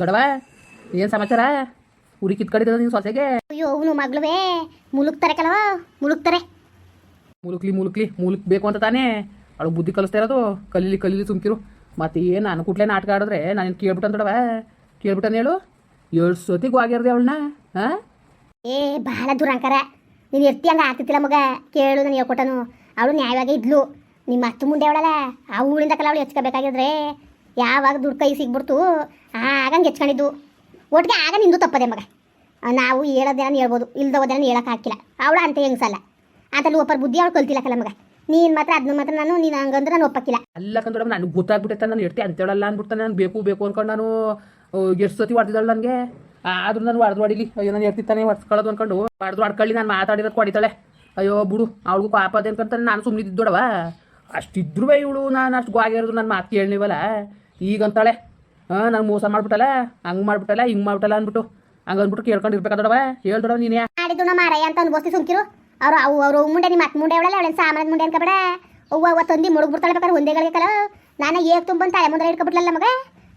ದೊಡವ ಏನು ಸಮಾಚಾರ? ಉರಿ ಕಿತ್ಕಡಿದ ನೀನು ಸೊಸೆಗೆ? ಅಯ್ಯೋ ಅವನು ಮಗ್ಳುವೇ. ಮುಲುಕ್ತಾರೆ ಕೆಲವ ಮುಲುಕ್ತಾರೆ. ಮುಲುಕ್ಲಿ ಮುಲುಕ್ಲಿ ಮುಲುಕ್ ಬೇಕು ಅಂತ ತಾನೇ. ಅವಳು ಬುದ್ಧಿ ಕಲಿಸ್ತಾ ಇರೋದು. ಕಲೀಲಿ ಕಲೀಲಿ ಸುಮ್ಕಿರು. ಮತ್ತೆ ಏನು ನಾನು ಕುಟ್ಲೆ ನಾಟಕ ಆಡಿದ್ರೆ ನಾನು ಕೇಳ್ಬಿಟ್ಟನ್ ದೊಡವ ಕೇಳ್ಬಿಟ್ಟನ ಹೇಳು. ಏಳು ಸತಿಗೂ ಆಗಿರ್ದೆ ಅವಳನ್ನ ಹಾಂ ಏ ಬಹಳ ದುರಂಕರ ನೀನು ಇರ್ತಿ ಹಂಗೆ ಆಗ್ತಿತ್ತಿಲ್ಲ ಮಗ. ಕೇಳು ನಾನು ಹೇಳ್ಕೊಟ್ಟನು. ಅವಳು ನ್ಯಾಯವಾಗಿ ಇದ್ಲು. ನಿಮ್ಮ ಅತ್ತು ಮುಂದೆ ಅವಳಲ್ಲ. ಆ ಊರಿಂದ ಕಲ ಅವಳು ಹೆಚ್ಕೋಬೇಕಾಗಿದ್ರೆ ಯಾವಾಗ ದುಡ್ಡು ಕೈ ಸಿಗ್ಬಿಡ್ತು? ಆಗಂಗೆ ಹೆಚ್ಕೊಂಡಿದ್ದು ಒಟ್ಟಿಗೆ ಆಗ ನಿಂದು ತಪ್ಪದೆ ಮಗ. ನಾವು ಹೇಳೋದೇನ ಹೇಳ್ಬೋದು ಇಲ್ದೋದೇನ ಹೇಳೋಕೆ ಹಾಕಿಲ್ಲ ಅವಳು ಅಂತ ಹೆಂಗ್ಸಲ್ಲ ಅಂತಲ್ಲಿ ಒಬ್ಬರು ಬುದ್ಧಿ ಅವಳು ಕಲ್ತಿಲ್ಲ ಕಲ ಮಗ. ನೀನು ಮಾತ್ರ ಅದನ್ನ ಮಾತ್ರ ನಾನು, ನೀನು ಹಂಗಂದ್ರೆ ನಾನು ಒಪ್ಪಕ್ಕಿಲ್ಲ. ಅಲ್ಲ ಕಂದ್ರೆ ನನಗೆ ಗೊತ್ತಾಗ್ಬಿಟ್ಟೆ ನಾನು ಅಂತ ಅಂತೇಳಲ್ಲ ಅಂದ್ಬಿಡ್ತಾನೆ, ನಾನು ಬೇಕು ಬೇಕು ಅನ್ಕೊಂಡು ನಾನು ಎಷ್ಟು ಸತಿ ಹೊಡೆದಿದ್ದಾಳೆ ನನಗೆ? ಆದ್ರೂ ನಾನು ಹೊಡೆದು ಹೊಡಿಲಿ. ಅಯ್ಯೋ, ನಾನು ಎರ್ತಿತ್ತಾನೆ ಹೊಡ್ಸ್ಕೊಳ್ಳೋದು ಅನ್ಕೊಂಡು. ಹೊಡೆದು ಹೊಡ್ಕೊಳ್ಳಿ, ನಾನು ಮಾತಾಡಿರೋದು ಕೊಡಿತಾಳೆ ಅಯ್ಯೋ, ಬಿಡು, ಅವಳಿಗೂ ಪಾಪ ಅದೇ ಅನ್ಕೊಂತಾನೆ, ನಾನು ಸುಮ್ಮನೆ ಇದ್ದೊಡವ ಅಷ್ಟಿದ್ರು ಇವಳು, ನಾನು ಅಷ್ಟು ಗೋಗಿರೋದು ನನ್ನ ಮಾತು ಕೇಳಲಿವಲ್ಲ ಈಗ ಅಂತಾಳೆ ಹಾಂ ನಾನು ಮೋಸ ಮಾಡ್ಬಿಟ್ಟಲ್ಲ ಹಂಗೆ ಮಾಡ್ಬಿಟ್ಟಲ್ಲ ಹಿಂಗೆ ಮಾಡ್ಬಿಟ್ಟಲ್ಲ ಅಂದ್ಬಿಟ್ಟು. ಹಂಗೆ ಅಂದ್ಬಿಟ್ಟು ಕೇಳ್ಕೊಂಡು ಇರ್ಬೇಕಾದೊಡವ ಹೇಳ್ದೊಡವ ನೀನೇ. ಮಾಡಿದ್ದು ನಮ್ಮ ಮಾರಾಯ ಅಂತ ಅನ್ಬೋಸ್ತಿ ಸುಮ್ಕಿರು. ಅವ್ರು ಅವು ಅವ್ರು ಮುಂಡೆ ನಿಮ್ಮ ಮತ್ತೆ ಮುಂಡೆ ಅವಳಲ್ಲ ಅವಳ ಸಾಮಾನ್ಯ ಮುಂಡೆ ಅನ್ಕಬೇಡ. ಅವ್ವ ಅವ್ವ ತಂದಿ ಮುಳುಗ್ಬಿಡ್ತಾಳೆ ಬೇಕಾದ್ರೆ ಒಂದೇಗಳಿಗೆ ಕಲ. ನಾನು ಏಕ್ ತುಂಬ ತಲೆ ಮುಂದೆ ಇಟ್ಕೊಬಿಟ್ಲಲ್ಲ ಮಗ.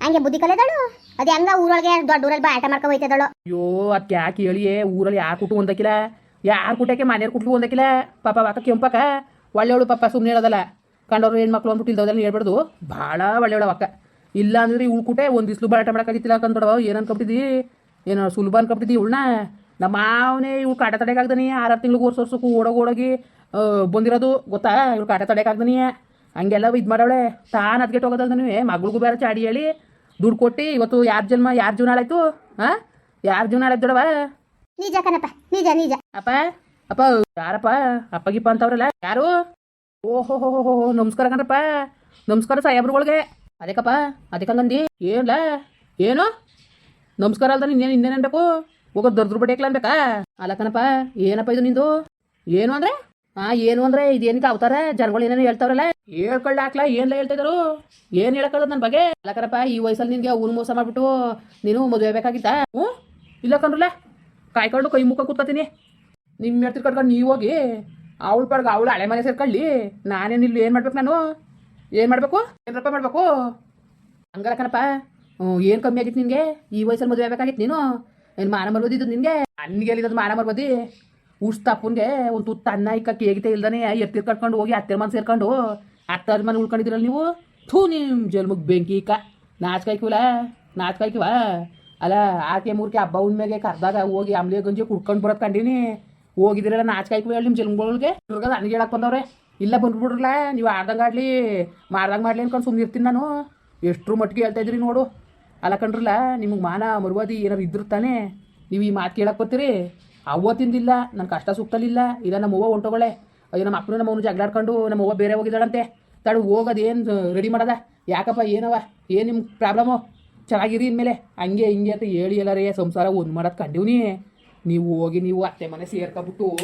ಹಂಗೆ ಬುದ್ಧಿ ಕಲಿದಳು. ಅದು ಹೆಂಗ ಊರೊಳಗೆ ದೊಡ್ಡ ಊರಲ್ಲಿ ಬಾಟ ಮಾಡ್ಕೊ ಹೋಯ್ತದಳು. ಅಯ್ಯೋ ಅದಕ್ಕೆ ಯಾಕೆ ಹೇಳಿಯೇ? ಊರಲ್ಲಿ ಯಾರು ಕುಟು ಒಂದಕ್ಕಿಲ್ಲ ಯಾರು ಕುಟಕ್ಕೆ ಮನೆಯವ್ರು ಕುಟ್ಲು ಒಂದಕ್ಕಿಲ್ಲ ಪಾಪ ವಾಕ ಕೆಂಪಕ್ಕ ಒಳ್ಳೆಯವಳು ಪಾಪ ಸುಮ್ಮನೆ ಹೇಳೋದಲ್ಲ ಕಂಡವ್ರು ಹೆಣ್ಮಕ್ಳು ಅಂದ್ಬಿಟ್ಟು ಇಲ್ದೋದಲ್ಲ ಹೇಳ್ಬಾರ್ದು ಭಾಳ ಒಳ್ಳೆಯವಳು ಅಕ್ಕ ಇಲ್ಲ ಅಂದ್ರೆ ಇವಳು ಕುಟೆ ಒಂದು ದಿಸ್ಲು ಬಾಟ ಮಾಡಕ್ಕಾಗಿತ್ತಿಲ್ಲ ಕಂದೊಡವ ಏನು ಅನ್ಕೊಬಿಟ್ಟಿದ್ದಿ ಏನೋ ಸುಲಭ ಅನ್ಕೊಬಿಟ್ಟಿದ್ದಿ ಇವಳನ್ನ ನಮ್ಮ ಮಾವನೇ ಇವ್ಳು ಕಾಟ ತಡೆಗಾಗ್ದನಿ ಆರಾರು ತಿಂಗ್ಳಿಗೆ ವರ್ಷ ವರ್ಷಕ್ಕೂ ಓಡೋಗಿ ಓಡೋಗಿ ಬಂದಿರೋದು. ಗೊತ್ತಾ? ಇವ್ಳು ಕಾಟ ತಡೆಗಾಗ್ದನಿ ಹಂಗೆಲ್ಲ ಇದು ಮಾಡವಳೆ. ತಾನು ಅದ್ಗೆಟ್ ಹೋಗೋದಲ್ಲ ನೀವೇ ಮಗಳಿಗೂ ಬೇರೆ ಚಾಡಿ ಹೇಳಿ. ದುಡ್ಡು ಕೊಟ್ಟು ಇವತ್ತು ಯಾರ ಜನ್ಮ ಯಾರ ಜೀವನ ಆಯ್ತು ಹಾಂ ಯಾರ ಜೀವನ ಆಯ್ತು ದೊಡವ ನಿಜ ಕಣಪ್ಪ ನಿಜ ನಿಜ. ಅಪ್ಪ ಅಪ್ಪ ಯಾರಪ್ಪ? ಅಪ್ಪಗಿಪ್ಪ ಅಂತವ್ರಲ್ಲ. ಯಾರು? ಓಹೋ ಹೋ ಹೋ ಹೋ ನಮಸ್ಕಾರ ಕಣಪ್ಪ. ನಮಸ್ಕಾರ ಸಾಹೇಬ್ರುಗಳಿಗೆ. ಅದಕ್ಕಪ್ಪ ಅದಕ್ಕಂಗಂದಿ ಏನ್ಲ? ಏನು? ನಮಸ್ಕಾರ ಅಲ್ದ ನಿನ್ನೇನು ಇನ್ನೇನು ಅನ್ಬೇಕು ಹೋಗೋ ದರ್ದ್ರ ಬಡಿಯಕ್ಲ ಅನ್ಬೇಕಾ ಅಲ್ಲ ಕಣಪ್ಪ, ಏನಪ್ಪ ಇದು ನಿಂದು? ಏನು ಅಂದ್ರೆ? ಹಾ ಏನು ಅಂದ್ರೆ ಇದೇನಕ್ಕೆ ಅವತಾರ? ಜನಗಳು ಏನೇನು ಹೇಳ್ತಾವ್ರಲ್ಲ? ಹೇಳ್ಕೊಳ್ಳ ಹಾಕ್ಲಾ, ಏನ್ಲ ಹೇಳ್ತಾ ಇದ್ರು? ಏನು ಹೇಳಕ್ಕದ ನನ್ನ ಬಗ್ಗೆ? ಅಲ್ಲ ಕಣಪ್ಪ, ಈ ವಯಸ್ಸಲ್ಲಿ ನಿನ್ಗೆ ಊನ್ ಮೋಸ ಮಾಡ್ಬಿಟ್ಟು ನೀನು ಮದುವೆ ಬೇಕಾಗಿತ್ತಾ? ಹ್ಞೂ? ಇಲ್ಲ ಕಣ್ರಲ್ಲ ಕಾಯ್ಕೊಂಡು ಕೈ ಮುಖ ಕೂತ್ಕೊತೀನಿ. ನಿಮ್ಮ ಹೆಡ್ತಿರ್ ಕಟ್ಕೊಂಡು ನೀವು ಹೋಗಿ, ಅವಳ ಪಡ್ಗ ಅವಳು ಹಳೆ ಮನೆ ಸೇರ್ಕೊಳ್ಳಿ, ನಾನೇನು ಇಲ್ಲಿ ಏನು ಮಾಡ್ಬೇಕು ನಾನು? ಏನು ಮಾಡಬೇಕು? ಏನಪ್ಪ ಮಾಡಬೇಕು? ಹಂಗಲ್ಲ ಕಣಪ್ಪ. ಏನು ಕಮ್ಮಿ ಆಗಿತ್ತು ನಿನಗೆ? ಈ ವಯಸ್ಸಲ್ಲಿ ಮದುವೆ ಆಗ್ಬೇಕಾಗಿತ್ತು ನೀನು? ಏನು ಮಾನ ಮರ್ಬೋದಿದ್ದು ನಿನಗೆ? ಅನ್ಗೆ ಎಲ್ಲಿದ್ದು ಮಾನ ಮರ್ಬೋದಿ ಉಷ್ಟು ತಪ್ಪುನ್ಗೆ ಒಂದು ತುತ್ತ ಅನ್ನ ಇಕ್ಕ ಕೇಗಿತೆ ಇಲ್ದಾನೆ ಎತ್ತಿರ್ ಕಟ್ಕೊಂಡು ಹೋಗಿ ಹತ್ತಿರ ಮನೆ ಸೇರ್ಕೊಂಡು ಹತ್ತಾರು ಮನೆ ಉಳ್ಕೊಂಡಿದ್ದೀರಲ್ಲ ನೀವು? ಥೂ ನಿಮ್ಮ ಜನ್ಮಕ್ಕೆ ಬೆಂಕಿ ಇಕ್ಕ. ನಾಚ್ಕಾಯ್ಕಿವಲ್ಲ ನಾಚ್ಕಾಯ್ಕಿವ ಅಲ್ಲ, ಆಕೆ ಮೂರ್ಕೆ ಹಬ್ಬ ಉಣ್ಮೆಗೆ ಕರ್ದಾಗ ಹೋಗಿ ಆಮ್ಲೆ ಗಂಜಿ ಕುಡ್ಕೊಂಡು ಬರೋದು ಕಂಡೀನಿ. ಹೋಗಿದ್ದೀರಲ್ಲ ನಾಚ್ಕಾಯ್ಕಿವ ನಿಮ್ಮ ಜನ್ಮಗಳಿಗೆ ನನಗೆ ಹೇಳಕ್ ಬಂದವ್ರೆ. ಇಲ್ಲ ಬಂದ್ಬಿಡ್ರಲ್ಲ ನೀವು ಆಡ್ದಂಗೆ ಆಡಲಿ ಮಾಡ್ದಂಗೆ ಮಾಡಲಿ ಅನ್ಕೊಂಡು ಸುಮ್ಮನೆ ಇರ್ತೀನಿ ನಾನು. ಎಷ್ಟರ ಮಟ್ಟಿಗೆ ಹೇಳ್ತಾ ಇದ್ರಿ ನೋಡು. ಅಲ್ಲ ಕಂಡ್ರಲ್ಲ ನಿಮಗೆ ಮಾನ ಮರುವಾದಿ ಏನಾರು ಇದ್ರು ತಾನೇ. ನೀವು ಈ ಮಾತು ಕೇಳಕ್ಕೆ ಬರ್ತೀರಿ. ಅವತ್ತಿಂದಿಲ್ಲ ನನ್ನ ಕಷ್ಟ ಸುಕ್ತಲಿಲ್ಲ ಇಲ್ಲ ನಮ್ಮ ಅವ್ವ ಹೊಂಟೋಗಳೆ ಅಯ್ಯೋ, ನಮ್ಮ ಅಪ್ಪನೂ ನಮ್ಮ ಅವನು ಜಗಳಾಡ್ಕೊಂಡು ನಮ್ಮ ಅವ್ವ ಬೇರೆ ಹೋಗಿದ್ದಾಳಂತೆ. ತಡು ಹೋಗೋದು ಏನು ರೆಡಿ ಮಾಡೋದ? ಯಾಕಪ್ಪ ಏನವ? ಏನು ನಿಮ್ಮ ಪ್ರಾಬ್ಲಮು? ಚೆನ್ನಾಗಿರಿ ಇನ್ಮೇಲೆ. ಹಂಗೆ ಹಿಂಗೆ ಅಂತ ಹೇಳಿ ಎಲ್ಲರೇ ಸಂಸಾರ ಒಂದು ಮಾಡೋದು ಕಂಡೀವ್ನಿ. ನೀವು ಹೋಗಿ ನೀವು ಅತ್ತೆ ಮನೆ ಸೇರ್ಕೊಬಿಟ್ಟು,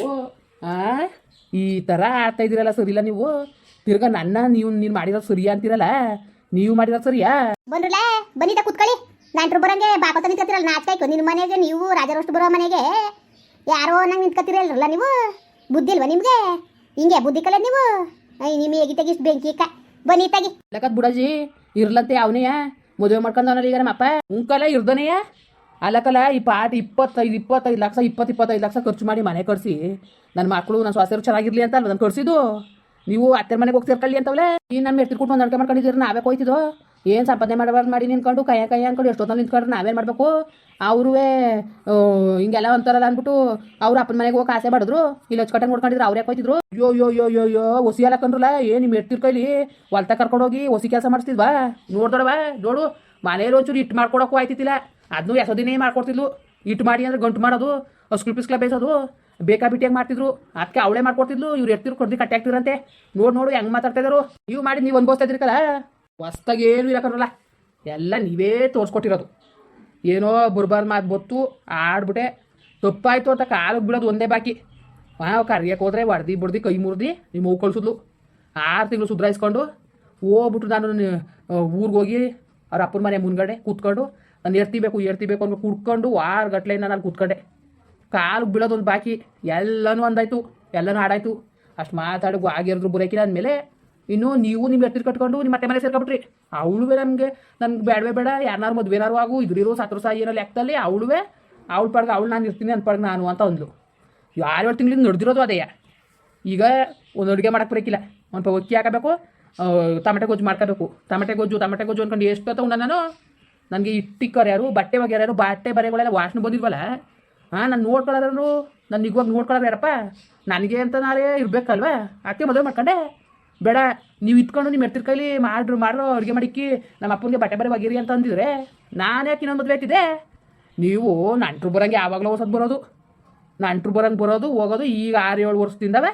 ಆ? ಈ ಥರ ಆಡ್ತಾ ಇದ್ದೀರಲ್ಲ ಸರಿಲ್ಲ ನೀವು? ತಿರ್ಗಾ ನನ್ನ ನೀವು ನೀನು ಮಾಡಿರೋ ಸರಿಯಾ ಅಂತೀರಲ್ಲ? ನೀವು ಮಾಡಿರೋ ಸರಿಯಾ? ಬಂದ್ರಲ್ಲ ಬನ್ನಿದ ಕುತ್ಕೊಳ್ಳಿ. ಬರಂಗೇ ಬರಂಗೆ ಬಾಕೋತ ನಿಂತ್ಕತ್ತಿರಲ್ಲ ನಾಚ್ಕಾಯ್ಕು ನಿನ್ನ ಮನೆಗೆ ನೀವು ರಾಜರಷ್ಟು ಬರೋ ಮನೆಗೆ ಯಾರೋ ನಂಗೆ ನಿಂತ್ಕತ್ತಿರಲ್ರಲ್ಲ ನೀವು? ಬುದ್ಧಿ ಇಲ್ವಾ ನಿಮಗೆ? ಹಿಂಗೆ ಬುದ್ಧಿ ಕಲೆ ನೀವು? ನಿಮ್ಮ ಹೇಗಿ ತೆಗಿಸ್ ಬೆಂಕಿ ಕ ಬನ್ನಿ ತಗಿ. ಲಕ್ಕತ್ ಬುಡಜಿ ಇರ್ಲಂತೆ ಅವನೆಯ. ಮದುವೆ ಮಾಡ್ಕೊಂಡವನಲ್ಲ ಈಗ ನಮ್ಮಪ್ಪ ಉಂಕಲ ಇರ್ದನೆಯ? ಅಲ್ಲಕಲ್ಲ ಈ ಪಾಟ್ ಇಪ್ಪತ್ತೈದು ಇಪ್ಪತ್ತೈದು ಲಕ್ಷ ಇಪ್ಪತ್ತು ಇಪ್ಪತ್ತೈದು ಲಕ್ಷ ಖರ್ಚು ಮಾಡಿ ಮನೆ ಕಟ್ಸಿ ನನ್ನ ಮಕ್ಕಳು ನನ್ನ ಸ್ವಾಸ್ಥ್ಯರು ಚೆನ್ನಾಗಿರ್ಲಿ ಅಂತ ಅಲ್ಲ ನಾನು ನೀವು ಅತ್ತೆ ಮನೆಗೆ ಹೋಗಿ ಸೇರ್ಕೊಳ್ಳಿ ಅಂತವಳೆ? ಈ ನಮ್ಮ ಎತ್ತಿ ಕುಟುಂಬ ನಡ್ಕೆ ಮಾಡ್ಕೊಂಡಿದ್ದೀರಿ, ನಾವೇ ಹೋಯ್ತಿದ್ದು ಏನು ಸಂಪಾದನೆ ಮಾಡಬಾರ್ದು ಮಾಡಿ ನಿಂತ್ಕೊಂಡು, ಕೈಯ ಕೈಯ ಅಂದ್ಕೊಂಡು ಎಷ್ಟೊತ್ತಲ್ಲಿ ನಿಂತ್ಕೊಂಡ್ರೆ ನಾವೇನು ಮಾಡಬೇಕು? ಅವರು ಹಿಂಗೆಲ್ಲ ಅಂತಾರಲ್ಲ ಅಂದ್ಬಿಟ್ಟು ಅವ್ರು ಅಪ್ಪನ ಮನೆಗೆ ಹೋಗಿ ಆಸೆ ಮಾಡಿದ್ರು. ಇಲ್ಲಿ ಹಚ್ಕಟ್ಟಂಗೆ ನೋಡ್ಕೊಂಡಿದ್ರು ಅವ್ರೇ ಹೋಯ್ತಿದ್ರು ಯೋ ಯೋ ಯೋ ಯೋ ಯೋ ಹೊಸಿ ಎಲ್ಲ ಕಂಡ್ರಲ್ಲ? ಏನು ನಿಮ್ಮ ಎತ್ತಿರ್ ಕೈಲಿ ಹೊಲ್ತ ಕರ್ಕೊಂಡೋಗಿ ಹೊಸಿ ಕೆಲಸ ಮಾಡಿಸ್ತಿದ್ವಾ? ನೋಡ್ದೊಡವಾ? ನೋಡು, ಮನೇಲಿ ಒಂಚೂರು ಇಟ್ಟು ಮಾಡ್ಕೊಡೋಕು ಆಯ್ತಿತ್ತಿಲ್ಲ. ಅದನ್ನು ಎಸೋದಿನೇ ಮಾಡ್ಕೊಡ್ತಿದ್ಲು. ಇಟ್ಟು ಮಾಡಿ ಅಂದ್ರೆ ಗಂಟು ಮಾಡೋದು ಸ್ಕೂಲ್ ಪಿಸ್ಕ್ಲ ಬೇಕಾ ಬಿಟ್ಟಿಯಾಗಿ ಮಾಡ್ತಿದ್ರು. ಅದಕ್ಕೆ ಅವಳೇ ಮಾಡ್ಕೊಡ್ತಿದ್ಲು, ಇವ್ರು ಎತ್ತಿರು ಕೊಡ್ದು ಕಟ್ಟಿ ಹಾಕ್ತಿರಂತೆ ನೋಡು ನೋಡು ಹೆಂಗೆ ಮಾತಾಡ್ತಾ ಇದಾರು. ನೀವು ಮಾಡಿ ನೀವು ಅನ್ಭವಿಸ್ತಾ ಇದ್ರಿಕಲ್ಲ ಹೊಸ್ದಾಗಿ ಏನು ಇರೋಕ್ಕಲ್ಲ ಎಲ್ಲ ನೀವೇ ತೋರಿಸ್ಕೊಟ್ಟಿರೋದು. ಏನೋ ಬುರ್ಬಾರ್ ಮಾತು ಬತ್ತು, ಆಡ್ಬಿಟ್ಟೆ. ತಪ್ಪಾಯಿತು ಅಂತ ಕಾಲಿಗೆ ಬಿಡೋದು ಒಂದೇ ಬಾಕಿ. ಹಾಂ ಕರಿಯಕ್ಕೆ ಹೋದ್ರೆ ಹೊಡ್ದು ಬಿಡ್ದು ಕೈ ಮುರಿದು ನಿಮ್ಮ ಮಗು ಕಳಿಸಿದ್ಲು. ಆರು ತಿಂಗಳು ಸುಧಾರಿಸ್ಕೊಂಡು ಹೋಗ್ಬಿಟ್ಟು ನಾನು ಊರಿಗೆ ಹೋಗಿ ಅವ್ರ ಅಪ್ಪನ ಮನೆ ಮುಂದ್ಗಡೆ ಕೂತ್ಕೊಂಡು. ನಾನು ಎರ್ತಿಬೇಕು ಎರ್ತಿಬೇಕು ಅಂದ್ಬಿಟ್ಟು ಕುಡ್ಕೊಂಡು ವಾರ ಗಟ್ಲೆಯಿಂದ ನಾನು ಕೂತ್ಕೊಂಡೆ. ಕಾಲು ಬೀಳೋದೊಂದು ಬಾಕಿ, ಎಲ್ಲನೂ ಒಂದಾಯ್ತು ಎಲ್ಲನೂ ಆಡಾಯ್ತು ಅಷ್ಟು ಮಾತಾಡಿ ಆಗಿರೋದ್ರು ಅಂದ ಅಂದಮೇಲೆ ಇನ್ನು ನೀವು ನಿಮ್ಮ ಎತ್ತಿರ್ ಕಟ್ಕೊಂಡು ನಿಮ್ಮ ಮತ್ತೆ ಮನೆ ಸೇರ್ಕೊಬಿಟ್ರಿ. ಅವಳುವೆ ನಮಗೆ, ನನಗೆ ಬೇಡವೇ ಬೇಡ ಯಾರನ್ನಾರು ಮದುವೆನಾರು ಆಗು, ಇದ್ರಿರೋ ಸತ್ರು ಸಹ ಏನೋ ಲೆಕ್ಕದಲ್ಲಿ ಅವಳುವೆ ಅವಳು ಪಡ್ಗೆ ಅವಳು ನಾನು ಇರ್ತೀನಿ ಅಂತ ಪಡ್ಗೆ ನಾನು ಅಂತ ಅಂದ್ಲು. ಯಾರು ತಿಂಗಳಿಂದ ನಡೆದಿರೋದು ಅದೇ. ಈಗ ಒಂದು ಅಡುಗೆ ಮಾಡಕ್ಕೆ ಬರೋಕ್ಕಿಲ್ಲ ಒಂದು ಅಕ್ಕಿ ಹಾಕಬೇಕು ಟಮಟೆ ಗೊಜ್ಜು ಮಾಡ್ಕೋಬೇಕು. ಟಮಟೆ ಗೊಜ್ಜು ಟಮಟೆ ಗೊಜ್ಜು ಅಂದ್ಕೊಂಡು ಎಷ್ಟು ನಾನು? ನನಗೆ ಇಟ್ಟಿಕ್ಕವ್ರು ಯಾರು, ಬಟ್ಟೆ ಒಗ್ಯಾರು ಯಾರು, ಬಟ್ಟೆ ಬರೆಗಳೆಲ್ಲ ವಾಸನೆ ಬಂದಿದ್ವಲ್ಲ? ಹಾಂ, ನಾನು ನೋಡ್ಕೊಳ್ಳೋರು ನಾನು ನಿಜವಾಗಿ ನೋಡ್ಕೊಳ್ಳೋರು ಯಾರಪ್ಪ? ನನಗೆ ಅಂತ ನಾಳೆ ಇರಬೇಕಲ್ವ? ಅದಕ್ಕೆ ಮದುವೆ ಮಾಡ್ಕೊಂಡೆ. ಬೇಡ, ನೀವು ಇತ್ಕೊಂಡು ನಿಮ್ಮ ಎತ್ತಿರ ಕೈಲಿ ಮಾಡ್ರು ಮಾಡ್ರು ಅಡುಗೆ ಮಾಡಿಕ್ಕಿ ನಮ್ಮ ಅಪ್ಪನಿಗೆ ಬಟ್ಟೆ ಬರೆ ಒಗಿರಿ ಅಂತ ಅಂದಿದ್ರೆ ನಾನು ಯಾಕೆ ಇನ್ನೊಂದು ಮದುವೆ ಆಯ್ತಿದ್ದೆ ನೀವು ನಂಟ್ರು ಬರೋಂಗೆ ಯಾವಾಗಲೂ ಹೊಸದು ಬರೋದು. ನಂಟ್ರು ಬರೋಂಗೆ ಬರೋದು, ಹೋಗೋದು ಈಗ ಆರು ಏಳು ವರ್ಷದಿಂದವೇ.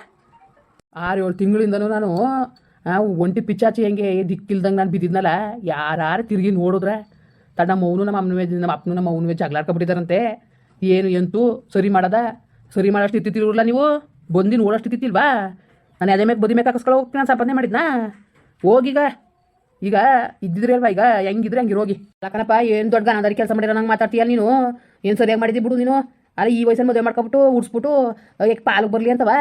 ಆರು ಏಳು ತಿಂಗಳಿಂದನೂ ನಾನು ಒಂಟಿ ಪಿಚ್ಚಾಚಿ ಹೆಂಗೆ ದಿಕ್ಕಿಲ್ದಂಗೆ ನಾನು ಬಿದ್ದಿದ್ನಲ್ಲ ಯಾರು ತಿರುಗಿ ನೋಡಿದ್ರೆ ತನ್ನ ಮೌನು ನಮ್ಮ ಅಮ್ಮನ ನಮ್ಮ ಅಪ್ಪನು ನಮ್ಮ ಅವನ ಜಗಳಾಡ್ಕೊಬಿಟ್ಟಿದ್ದಾರಂತೆ ಏನು ಎಂತೂ ಸರಿ ಮಾಡದ? ಸರಿ ಮಾಡೋಷ್ಟು ಇತ್ತಿತ್ತಿರಲ್ಲ ನೀವು? ಬಂದು ನೋಡೋಷ್ಟು ಇತ್ತಿತ್ತಿಲ್ವಾ ನಾನು ಅದೇ ಮೇಲೆ ಬದಿ ಮೇಲೆ ಹಾಕಿಸ್ಕೊಳ್ಳೋ ಹೋಗ್ತೀನಿ ನಾನು ಸಂಪಾದನೆ ಮಾಡಿದ್ನಾ? ಹೋಗೀಗ ಈಗ. ಇದ್ದಿದ್ರೆ ಅಲ್ವಾ ಈಗ? ಹೆಂಗಿದ್ರೆ ಹಂಗೆ. ಹೋಗಿ ಯಾಕನಪ್ಪ ಏನು ದೊಡ್ಡ ಗಾನದಾರಿ ಕೆಲಸ ಮಾಡಿರೋ ನಂಗೆ ಮಾತಾಡ್ತೀಯಲ್ಲ ನೀನು? ಏನು ಸರಿಯಾಗಿ ಮಾಡಿದ್ದಿ ಬಿಡು ನೀನು? ಅಲ್ಲ ಈ ವಯಸ್ಸಲ್ಲಿ ಮದುವೆ ಮಾಡ್ಕೊಬಿಟ್ಟು, ಉಡ್ಸ್ಬಿಟ್ಟು ಈಗ ಪಾಲು ಬರಲಿ ಅಂತವ?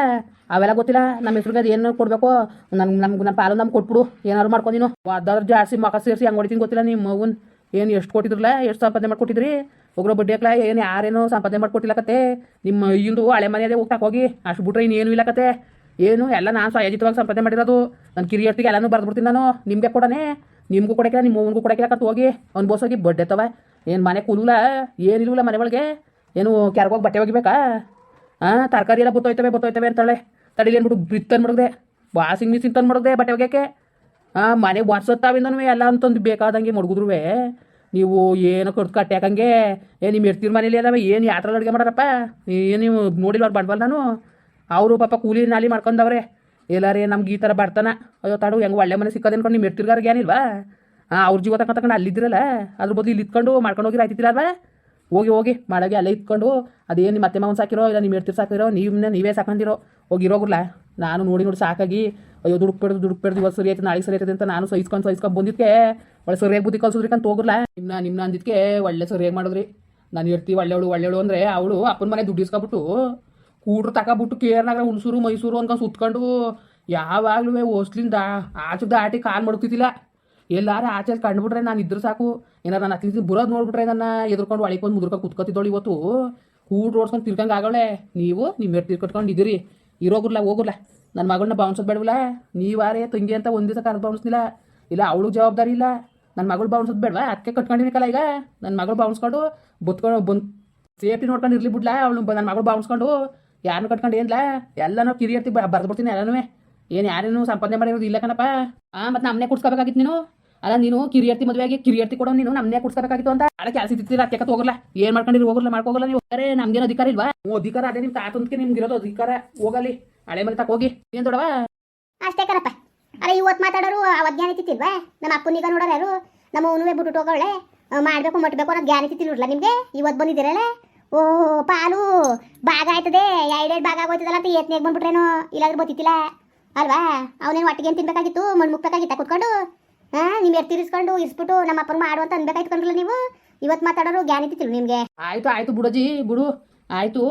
ಅವೆಲ್ಲ ಗೊತ್ತಿಲ್ಲ, ನಮ್ಮ ಹೆಸ್ರಿಗೆ ಅದು ಏನು ಕೊಡಬೇಕು? ನನ್ನ ನಮ್ಗೆ ನನ್ನ ಪಾಲು ನಮ್ಗೆ ಕೊಟ್ಬಿಡು, ಏನಾದ್ರು ಮಾಡ್ಕೊಂಡು ನೀನು. ಅದಾದ್ರೂ ಜಾಸ್ತಿ ಮಕ ಸೇರಿಸಿ ಹಂಗೆ ಹೊಡಿತೀನಿ ಗೊತ್ತಿಲ್ಲ ನಿಮ್ಮ ಮಗುನ್ ಏನು ಎಷ್ಟು ಕೊಟ್ಟಿದ್ರಲ್ಲ, ಎಷ್ಟು ಸಂಪಾದನೆ ಮಾಡಿಕೊಟ್ಟಿದ್ರಿ? ಒಬ್ಬರು ಬಡ್ಡಿ ಹಾಕ್ಲ, ಏನು ಯಾರೇನೋ ಸಂಪಾದನೆ ಮಾಡಿಕೊಟ್ಟಿಲ್ಲಕತ್ತೆ? ನಿಮ್ಮ ಇಂದು ಹಳೆ ಮನೆಯದೇ ಹೋಗ್ತಾ ಹೋಗಿ, ಅಷ್ಟು ಬಿಟ್ರೆ ಇನ್ನೇನು ಇಲ್ಲಕತ್ತೆ. ಕತೆ ಏನು, ಎಲ್ಲ ನಾನು ಸ್ವಯಜಿತವಾಗಿ ಸಂಪಾದನೆ ಮಾಡಿರೋದು. ನನ್ನ ಕಿರಿಯರ್ತಿಗೆ ಎಲ್ಲನೂ ಬರ್ದ್ಬಿಡ್ತೀನಿ ನಾನು. ನಿಮಗೆ ಕೊಡನೆ. ನಿಮಗೂ ಕೊಡಕ್ಕಿಲ್ಲ ನಿಮ್ಮ ಅವ್ನಿಗೂ ಕೊಡಕ್ಕಿಲ್ಲ ಕತ್ತು ಹೋಗಿ. ಬೋಸೋಗಿ ಬಡ್ಡೆ ತವ ಏನು ಮನೆ ಕೂಲಿಲ್ಲ ಏನಿಲ್ವಲ್ಲ ಮನೆ ಒಳಗೆ. ಏನು ಕ್ಯಾರ್ಗೋಗಿ ಬಟ್ಟೆ ಒಗಿಬೇಕಾ? ಹಾಂ ತರಕಾರಿ ಎಲ್ಲ ಬತ್ತೋಯ್ತವೆ ಬತ್ತೋಯ್ತವೆ ಅಂತಳೆ. ತಡಿಲಿ ಅಂದ್ಬಿಟ್ಟು ಬ್ರಿತ್ ಮಾಡಿದೆ ವಾಷಿಂಗ್ ಮಿಷಿನ್ ತಂದು ಮಾಡಿದೆ ಬಟ್ಟೆ ಒಗ್ಯಕ್ಕೆ. ಹಾಂ ಮನೆ ಒರ್ಸತ್ತಾವಿಂದನೂ ಎಲ್ಲ ಅಂತಂದು ಬೇಕಾದಂಗೆ ಮಡಗಿದ್ರು ನೀವು ಏನು ಕೊಟ್ಟು ಕಟ್ಟೆ ಹಾಕಂಗೆ? ಏ ನಿಮ್ಮ ಇರ್ತೀರ ಮನೇಲಿ ಅದಾವೆ, ಏನು ಯಾತ್ರಲ್ಲಿ ಅಡುಗೆ ಮಾಡಾರಪ್ಪ? ಏನು ನೀವು ನೋಡಿಲ್ಲ ಅವ್ರು ಬಂಡ್ವಲ್ಲ ನಾನು? ಅವರು ಪಾಪ ಕೂಲಿ ನಾಲಿ ಮಾಡ್ಕೊಂಡವ್ರೆ. ಎಲ್ಲಾರೇ ನಮ್ಗೆ ಈ ಥರ ಬರ್ತಾನೆ ಅಯ್ಯೋ, ತಾಡು, ಹೆಂಗೆ ಒಳ್ಳೆ ಮನೆ ಸಿಕ್ಕದೆ ಅನ್ಕೊಂಡು ನಿಮ್ಮ ಇರ್ತಿರ್ಗಾರಿಗೆ ಏನಿಲ್ವಾ? ಹಾಂ ಅವ್ರ ಜೀವ ತಗೊಂಡು ಅಲ್ಲಿದ್ದಿರಲ್ಲ ಅದ್ರ ಬದಲು ಇಲ್ಲಿ ಇತ್ಕೊಂಡು ಮಾಡ್ಕೊಂಡು ಹೋಗಿರ ಆಯ್ತಿದ್ದಿಲ್ಲ ಅಲ್ವಾ? ಹೋಗಿ ಹೋಗಿ, ಮಾಡಾಗಿ ಅಲ್ಲೇ ಇತ್ಕೊಂಡು ಅದೇನು ನಿಮ್ಮ ಅತ್ತೆ ಮಾವನ್ ಸಾಕಿರೋ, ಇಲ್ಲ ನಿಮ್ಮ ಇರ್ತಿರ್ ಸಾಕಿರೋ ನೀವನ್ನೇ ನೀವೇ ಸಾಕೊಂಡಿರೋ ಹೋಗಿ ಇರೋಗಿಲ್ಲ ನಾನು ನೋಡಿ ನೋಡಿ ಸಾಕಾಗಿ, ಅಯ್ಯೋ, ದುಡುಕ್ ಪಡೆದು ಇವತ್ತು ಸರಿ ಆಯ್ತು, ನಾಳೆ ಸರಿ ಆಯ್ತದೆ ಅಂತ ನಾನು ಸಹಿಸ್ಕೊಂಡು ಸಹಿಸ್ಕೊಂಡು ಬಂದಿದ್ದಕ್ಕೆ ಒಳ್ಳೆ ಸರಿಯಾಗಿ ಬುದ್ಧಿ ಕಲ್ಸಿದ್ರಿ ಅಂತ ಹೋಗಿಲ್ಲ ನಿಮ್ಮ ನಿಮ್ಮನ್ನ ಅಂದಿದ್ದಕ್ಕೆ ಒಳ್ಳೆ ಸರಿಯಾಗಿ ಮಾಡಿದ್ರಿ. ನಾನು ಇರ್ತೀವಿ ಒಳ್ಳೆವಳು ಒಳ್ಳೆವಳು ಅಂದರೆ ಅವಳು ಅಪ್ಪನ ಮನೆ ದುಡ್ಡು ಇಸ್ಕೊಬಿಟ್ಟು, ಕೂಡ್ರು ತಗೊಬಿಟ್ಟು ಕೇರ್ನಾಗ ಹುಣಸೂರು, ಮೈಸೂರು ಅನ್ಕೊಂಡು ಸುತ್ಕೊಂಡು, ಯಾವಾಗಲೂ ಹೋಸ್ಲಿಂದ ಆಚೆ ದಾಟಿ ಕಾಲು ಮಡ್ತಿದ್ದಿಲ್ಲ ಎಲ್ಲಾರು ಆಚೆ ಕಂಡುಬಿಟ್ರೆ ನಾನು ಇದ್ರ ಸಾಕು. ಏನಾರ ನಾನು ಅತಿಥಿ ಬರೋದು ನೋಡ್ಬಿಟ್ರೆ ನನ್ನ ಎದುರ್ಕೊಂಡು ಒಳಕೊಂಡು ಮುದ್ರಕ ಕುತ್ಕೊತಿದ್ದೋಳು ಇವತ್ತು. ಹೂಡ್ ಓಡ್ಸ್ಕೊಂಡು ತಿರ್ಕಂಗೆ ಆಗೋಳೆ ನೀವು ನಿಮ್ಮ ತಿರ್ಕೊಟ್ಕೊಂಡು ಇದ್ದೀರಿ. ಇರೋಗಿರ್ಲ ಹೋಗಿರ್ಲ ನನ್ನ ಮಗಳನ್ನ ಬಾವ್ಸೋದು ಬೇಡವಲ್ಲ? ನೀವಾರೇ ತಂಗಿ ಅಂತ ಒಂದು ದಿವಸ ಕರೆದು ಬೌನ್ಸ್ನಿಲ್ಲ ಇಲ್ಲ ಅವಳು ಜವಾಬ್ದಾರಿ ಇಲ್ಲ. ನನ್ನ ಮಗಳು ಬಾವ್ಸೋದು ಬೇಡವಾ? ಅದಕ್ಕೆ ಕಟ್ಕೊಂಡಿರ್ಬೇಕಲ್ಲ ಈಗ. ನನ್ನ ಮಗಳು ಬೌನ್ಸ್ಕೊಂಡು ಬತ್ಕೊಂಡು ಬಂದು ಸೇಫ್ಟಿ ನೋಡ್ಕೊಂಡು ಇರ್ಲಿ ಬಿಡ್ಲಾ ಅವಳು ನನ್ನ ಮಗಳು ಬೌನ್ಸ್ಕೊಂಡು ಯಾರನ್ನೂ ಕಟ್ಕೊಂಡು ಏನ್ಲ? ಎಲ್ಲನೂ ಕಿರಿಯರ್ತಿ ಬರ್ದು ಬಿಡ್ತೀನಿ ಎಲ್ಲನೂ ಏನು ಯಾರೇನು ಸಂಪಾದನೆ ಮಾಡಿರೋದು ಇಲ್ಲ ಕಣಪ್ಪ. ಆ, ಮತ್ತೆ ನಮ್ಮನೆ ಕುಡ್ಸ್ಕೋಬೇಕಾಗಿತ್ತು ನೀನು? ಅಲ್ಲ, ನೀನು ಕಿರಿಯರ್ತಿ ಮದುವೆಗೆ ಕಿರಿಯರ್ತಿ ಕೊಡೋ ನೀನು ನಮ್ನೇ ಕುಡ್ಸ್ಕೋಬೇಕಾಗಿತ್ತು ಅಂತ. ಅಲ್ಲ ಕೆಲಸ ಇತ್ತಿಲ್ಲ ಅದಕ್ಕೆ ಹೋಗಲ್ಲ? ಏನ್ ಮಾಡ್ಕೊಂಡಿರಿ ಹೋಗಲ್ಲ ಮಾಡ್ಕೋಗಲ್ಲ ನೀವು. ಅರೆ, ನಮ್ಗೇನು ಅಧಿಕಾರ ಇಲ್ವಾ? ಅಧಿಕಾರ ಅದೇ, ನಿಮ್ ತಾತಂದಕ್ಕೆ ನಿಮ್ಗೆ ಇರೋದು ಅಧಿಕಾರ. ಹೋಗಲಿ, ಹಳೆ ಮನೆ ತಕ ಹೋಗಿ. ಏನ್ ದೊಡವ ಅಷ್ಟೇ ಕರಪ್ಪ ಅಲ್ಲ ಇವತ್ತು ಮಾತಾಡೋರು ಅವತ್ತು ಜ್ಞಾನ ತಿತ್ತಿಲ್ವಾ ನಮ್ಮ ಅಪ್ಪನಿಗ ನೋಡೋರು ನಮ್ಮ ಅವನುವೆ ಬಿಟ್ಟು ಹೋಗೋಳೆ ಮಾಡಬೇಕು, ಮಟ್ಬೇಕು ಅನ್ನೋ ಜ್ಞಾನ ತಿತ್ತಿಲ್ವಲ್ಲ ನಿಮಗೆ? ಇವತ್ತು ಬಂದಿದ್ದೀರಲ್ಲ? ಓ, ಪಾಲು, ಭಾಗ ಆಯ್ತದೆ. ಎರಡೆರಡು ಭಾಗ ಆಗೋಯ್ತದಲ್ಲ ಅಂತ ಏತ್ನೇಗೆ ಬಂದ್ಬಿಟ್ರೇನೋ? ಇಲ್ಲಾದ್ರೂ ಗೊತ್ತಿತ್ತಿಲ್ಲ ಅಲ್ವಾ? ಅವನೇನು ಒಟ್ಟಿಗೆ ಏನು ತಿನ್ಬೇಕಾಗಿತ್ತು? ಮಣ್ಣು ಮುಕ್ಬೇಕಾಗಿತ್ತ ಕುತ್ಕೊಂಡು? ಹಾಂ ನಿಮ್ಮ ಎರ್ ತಿರ್ಸ್ಕೊಂಡು ಇಸ್ಬಿಟ್ಟು ನಮ್ಮ ಅಪ್ಪನ ಮಾಡು ಅಂತ ಅನ್ಬೇಕಾಯ್ತು ಕಂಡ್ರಲ್ಲ ನೀವು? ಇವತ್ತು ಮಾತಾಡೋರು ಜ್ಞಾನ ತಿತ್ತಿಲ್ಲ ನಿಮಗೆ. ಆಯ್ತು ಆಯ್ತು ಬುಡಜಿ, ಬಿಡು. ಆಯ್ತು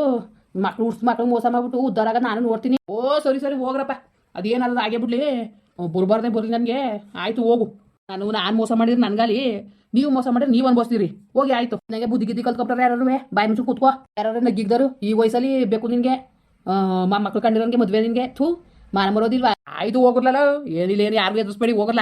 ಮಕ್ಳು, ಉಡ್ಸ್ ಮಕ್ಳು ಮೋಸ ಮಾಡ್ಬಿಟ್ಟು ಉದ್ದಾರಾಗ ನಾನು ನೋಡ್ತೀನಿ. ಓ, ಸರಿ ಸರಿ, ಹೋಗ್ರಪ್ಪ. ಅದೇನಲ್ಲ ಆಗೇ ಬಿಡ್ಲಿ. ಬರ್ಬಾರ್ದೆ ಬರ್ಲಿ ನನಗೆ. ಆಯ್ತು, ಹೋಗು. ನಾನು ನಾನು ಮೋಸ ಮಾಡಿದ್ರೆ ನನ್ಗಾಲಿ ನೀವು ಮೋಸ ಮಾಡಿದ್ರೆ ನೀವು ಅನ್ಬೋಸ್ತೀರಿ ಹೋಗಿ, ಆಯ್ತು. ನನಗೆ ಬುದ್ಧಿ ಗಿದ್ದಿ ಕಲ್ತ್ಕೊಬ್ರೆ ಯಾರು ಬಾಯಿ ಮುಚ್ಚು ಕೂತ್ಕೋ. ಯಾರು ನಗ್ಗಿದ್ದರು ಈ ವಯಸ್ಸಲ್ಲಿ ಬೇಕು ನಿನಗೆ. ಮಾ, ಮಕ್ಳು ಕಂಡಿರೋನ್ಗೆ ಮದುವೆ ನಿನಗೆ. ಥೂ, ಮಾನ ಬರೋದಿಲ್ವಾ ಆಯ್ತು ಹೋಗ್ರಲ್ಲ ಏನಿಲ್ಲ, ಏನು ಯಾರಿಗೂ ಎದುರಿಸ್ಬೇಡಿ ಹೋಗಲ್ಲ